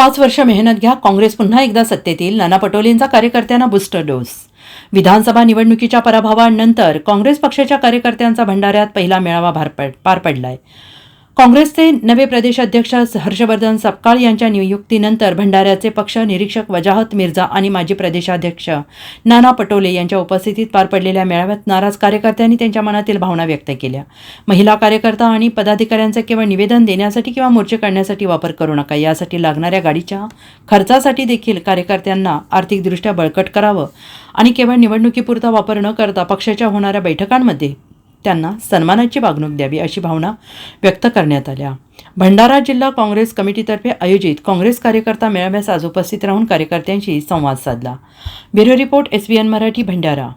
पाच वर्ष मेहनत घ्या काँग्रेस पुन्हा एकदा सत्तेत येईल. नाना पटोलेंचा कार्यकर्त्यांना बुस्टर डोस विधानसभा निवडणुकीच्या पराभवानंतर काँग्रेस पक्षाच्या कार्यकर्त्यांचा भंडाऱ्यात पहिला मेळावा पार पडलाय. काँग्रेसचे नवे प्रदेशाध्यक्ष हर्षवर्धन सपकाळ यांच्या नियुक्तीनंतर भंडाऱ्याचे पक्ष निरीक्षक वजाहत मिर्झा आणि माजी प्रदेशाध्यक्ष नाना पटोले यांच्या उपस्थितीत पार पडलेल्या मेळाव्यात नाराज कार्यकर्त्यांनी त्यांच्या मनातील भावना व्यक्त केल्या. महिला कार्यकर्ता आणि पदाधिकाऱ्यांचे केवळ निवेदन देण्यासाठी किंवा मोर्चे काढण्यासाठी वापर करू नका. यासाठी लागणाऱ्या गाडीच्या खर्चासाठी देखील कार्यकर्त्यांना आर्थिकदृष्ट्या बळकट करावं आणि केवळ निवडणुकीपुरता वापर न करता पक्षाच्या होणाऱ्या बैठकांमध्ये त्यांना सन्मानाची वागणूक द्यावी अशी भावना व्यक्त करण्यात आल्या. भंडारा जिल्हा काँग्रेस कमिटीतर्फे आयोजित काँग्रेस कार्यकर्ता मेळाव्यास आज उपस्थित राहून कार्यकर्त्यांशी संवाद साधला. Bureau report S Marathi Bhandara.